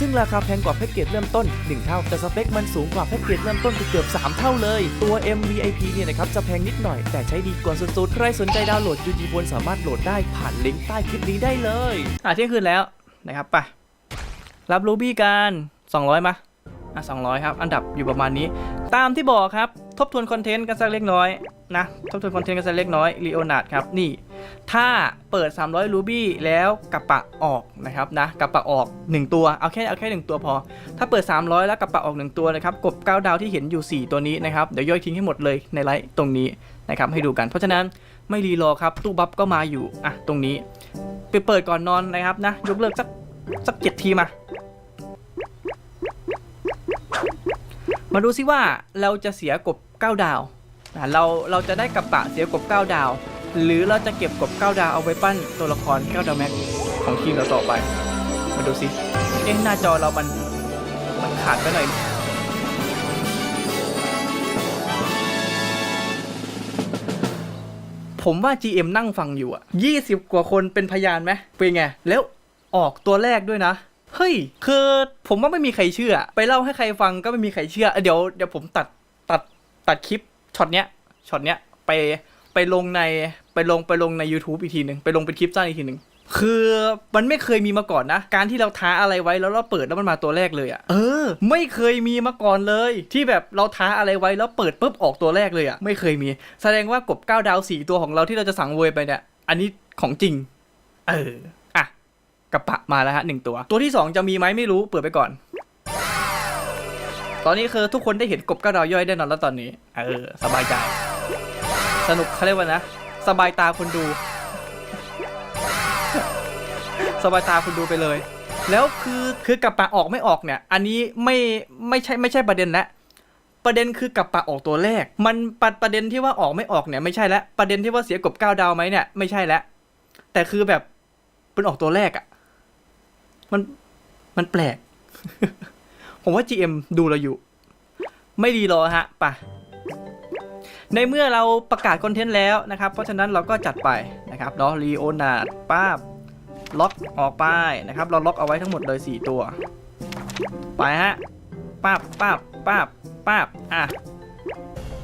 ซึ่งราคาแพงกว่าแพ็กเกจเริ่มต้น 1 เท่า แต่สเปคมันสูงกว่าแพ็กเกจเริ่มต้นเกือบ3 เท่าเลย ตัว MVIP เนี่ยนะครับจะแพงนิดหน่อย แต่ใช้ดีกว่าสุดๆ ใครสนใจดาวน์โหลด UG Phone สามารถโหลดได้ผ่านลิงก์ใต้คลิปนี้ได้เลยอะเที่ยงคืนแล้วนะครับไปรับรูบี้กัน 200มาอะ200 ครับ อันดับอยู่ประมาณนี้ ตามที่บอกครับ ทบทวนคอนเทนต์กันสักเล็กน้อยนะ ทบทวนคอนเทนต์กันสักเล็กน้อยลีโอนาร์ดครับ นี่ ถ้าเปิด 300 รูบี้แล้วกระปะออกนะครับนะกระปะออก 1 ตัวเอาแค่เอาแค่ 1 ตัวพอ ถ้าเปิด 300 แล้วกระปะออก 1 ตัวนะครับกบ9ดาวที่เห็นอยู่ 4 ตัวนี้นะครับเดี๋ยวย่อยทิ้งให้หมดเลยในไลฟ์ตรงนี้นะครับให้ดูกัน เพราะฉะนั้นไม่รีรอครับตู้บัฟก็มาอยู่อะตรงนี้ไปเปิดก่อนนอนนะครับนะยกเลิกสักสักเจ็ดทีมามาดูซิว่าเราจะเสียกบ 9 ดาว เราเราจะได้กระปะเสียกบ 9 ดาว หรือเราจะเก็บกบ9ดาวเอาไว้ปั้นตัวละคร9ดาวแม็กของทีมเราต่อไป มาดูซิเอ๊ะหน้าจอเรามันมันขาดไปหน่อยผมว่า GM นั่งฟังอยู่อะ20 กว่าคนเป็นพยานไหมเป็นไง แล้วออกตัวแรกด้วยนะ เฮ้ย คือผมว่าไม่มีใครเชื่อ ไปเล่าให้ใครฟังก็ไม่มีใครเชื่อเอเดี๋ยวเดี๋ยวผมตัดตัดตัดคลิปช็อตเนี้ย ช็อตเนี้ยไป ไปลงในไปลงไปลงใน YouTube อีกทีหนึ่งไปลงเป็นคลิปสั้นอีกทีหนึ่งคือมันไม่เคยมีมาก่อนนะ การที่เราท้าอะไรไว้แล้วเราเปิดแล้วมันมาตัวแรกเลยอะ่ะเออ ไม่เคยมีมาก่อนเลย ที่แบบเราท้าอะไรไว้แล้วเปิดปุ๊บออกตัวแรกเลยอะ่ะไม่เคยมี แสดงว่ากบเก้าดาวสี่ตัวของเราที่เราจะสั่งเวยไปเนี่ยอันนี้ของจริง เอออะกระปะมาแล้วฮะหนึ่งตัว ตัวที่สองจะมีไหมไม่รู้เปิดไปก่อน ตอนนี้คือทุกคนได้เห็นกบเก้าดาวย่อยแน่นอนแล้วตอนนี้ เออ สบายใจ สนุกเขาเรียกว่านะ สบายตาคนดู สบายตาคนดูไปเลย แล้วคือคือกระปะออกไม่ออกเนี่ย อันนี้ไม่ไม่ใช่ไม่ใช่ประเด็นละประเด็นคือกระปะออกตัวแรก มันประประเด็นที่ว่าออกไม่ออกเนี่ยไม่ใช่แล้วประเด็นที่ว่าเสียกบก้าวดาวไหมเนี่ยไม่ใช่แล้วแต่คือแบบเป็นออกตัวแรกอะ่ะ มันมันแปลก ผมว่า GM ดูเราอยู่ ไม่ดีรอฮะไป ในเมื่อเราประกาศคอนเทนต์แล้วนะครับ เพราะฉะนั้นเราก็จัดไปนะครับเนาะรีโอนาดป้าบล็อกออกไปนะครับ เราล็อกเอาไว้ทั้งหมดเลย 4 ตัว ไปฮะป้าบป้าบป้าบป้าบอะ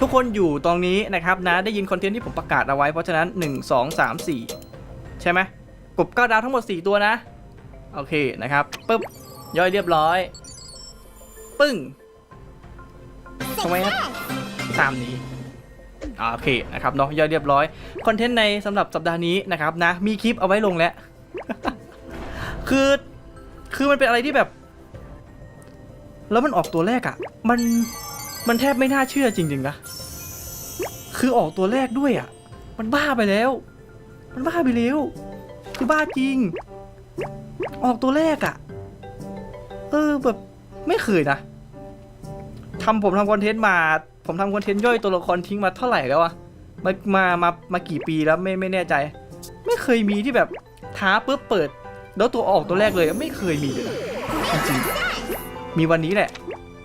ทุกคนอยู่ตรงนี้นะครับนะได้ยินคอนเทนต์ที่ผมประกาศเอาไว้เพราะฉะนั้น 1 2 3 4 ใช่ไหมกบ9ดาวทั้งหมด 4 ตัวนะ โอเคนะครับปึ๊บย่อยเรียบร้อย ปึ้งทำไมครับตามนี้ โอเคนะครับเนาะย่อยเรียบร้อยคอนเทนต์ในสำหรับสัปดาห์นี้นะครับนะมีคลิปเอาไว้ลงแล้ว คือคือมันเป็นอะไรที่แบบ แล้วมันออกตัวแรกอะ่ะ มันมันแทบไม่น่าเชื่อจริงๆนะคือออกตัวแรกด้วยอะ่ะ มันบ้าไปแล้ว มันบ้าไปแล้วคือบ้าจริง ออกตัวแรกอะ่ะ เออแบบไม่เคยนะทำผมทำคอนเทนต์มา ผมทำคอนเทนต์ย่อยตัวละครทิ้งมาเท่าไหร่แล้วอะมามามามากี่ปีแล้วไม่ไม่แน่ใจ ไม่เคยมีที่แบบท้าปุ๊บเปิด แล้วตัวออกตัวแรกเลยไม่เคยมีเลยจริงมีวันนี้แหละ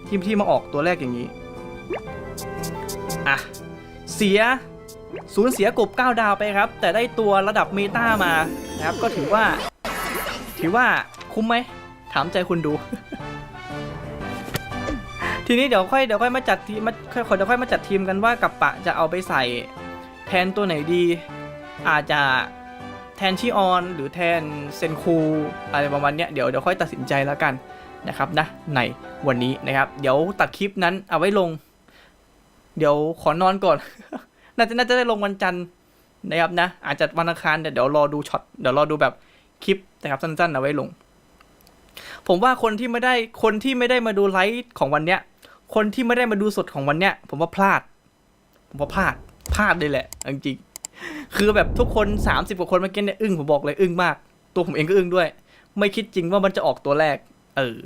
ที่ที่มาออกตัวแรกอย่างนี้อะเสียสูญเสียกบ 9 ดาวไปครับ แต่ได้ตัวระดับเมตามานะครับ ก็ถือว่า ถือว่าคุ้มไหม ถามใจคุณดู ทีนี้เดี๋ยวค่อยเดี๋ยวค่อยมาจัดทีมมาค่อยเดี๋ยวค่อยมาจัดทีมกันว่ากับปะจะเอาไปใส่แทนตัวไหนดี อาจจะแทนชิออน หรือแทนเซนคูอะไรประมาณเนี้ยเดี๋ยวเดี๋ยวค่อยตัดสินใจแล้วกันนะครับนะในวันนี้นะครับ เดี๋ยวตัดคลิปนั้นเอาไว้ลง เดี๋ยวขอนอนก่อน น่าจะน่าจะได้ลงวันจันทร์นะครับนะ อาจจะวันอังคารแต่เดี๋ยวรอดูช็อตเดี๋ยวรอดูแบบคลิปนะครับสั้นๆเอาไว้ลง ผมว่าคนที่ไม่ได้คนที่ไม่ได้มาดูไลฟ์ของวันเนี้ย คนที่ไม่ได้มาดูสดของวันเนี้ย ผมว่าพลาด ผมว่าพลาด พลาดเลยแหละจริงคือแบบทุกคน 30กว่าคนเมื่อกี้เนี่ยอึ้งผมบอกเลยอึ้งมาก ตัวผมเองก็อึ้งด้วย ไม่คิดจริงว่ามันจะออกตัวแรก เออ